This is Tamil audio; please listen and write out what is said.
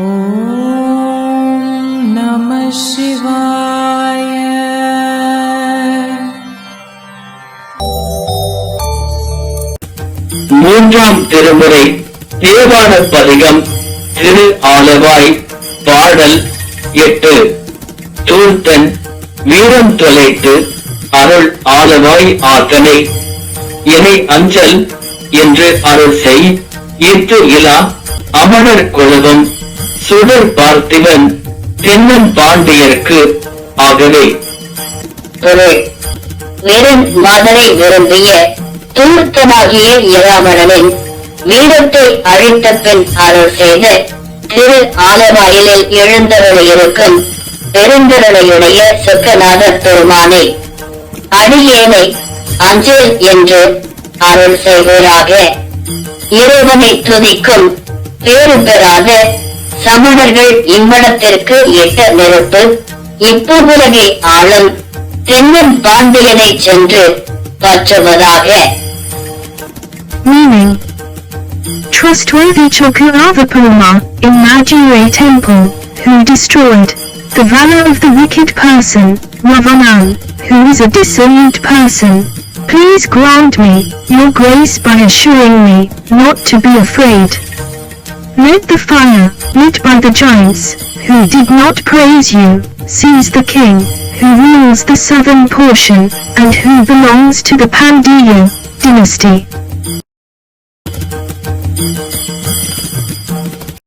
ஓம் நம சிவாய மூன்றாம் திருமுறை தேவான பதிகம் திரு ஆலவாய் பாடல் எட்டு. தூர்த்தன் வீரம் தொலைத்து அருள் ஆலவாய் ஆத்தனை. இணை அஞ்சல் என்று அருள் செய் இத்து இலா அமரர் குழுவும். சுடர் பார்த்திவன் தென்னன் பாண்டியருக்கு ஆகவே. வெறும் மதனை விரும்பிய தூர்த்தனாகிய இராவணனின் வீரத்தை அழித்த பின் அருள் செய்த திரு ஆலவாயிலில் எழுந்தருளியிருக்கும் பெருந்திரளையுடைய சொக்கநாதர் பெருமானே. அடியேனை அஞ்சல் என்று அருள் செய்வீராக. இறைவனை துதிக்கும் பேறு பெறாத சமணர்கள் இம்மடத்திற்கு எட்ட நெருப்பு இப்புகுலகை ஆளும் தென்னன் பாண்டியனை சென்று பற்றுவதாக Meaning Trustworthy Chokuravapurma in Madurai temple, who destroyed the valor of the wicked person, Ravanan, who is a dissolute person. Please grant me your grace by assuring me not to be afraid. Let the fire, lit by the giants, who did not praise you, seize the king, who rules the southern portion, and who belongs to the Pandya dynasty.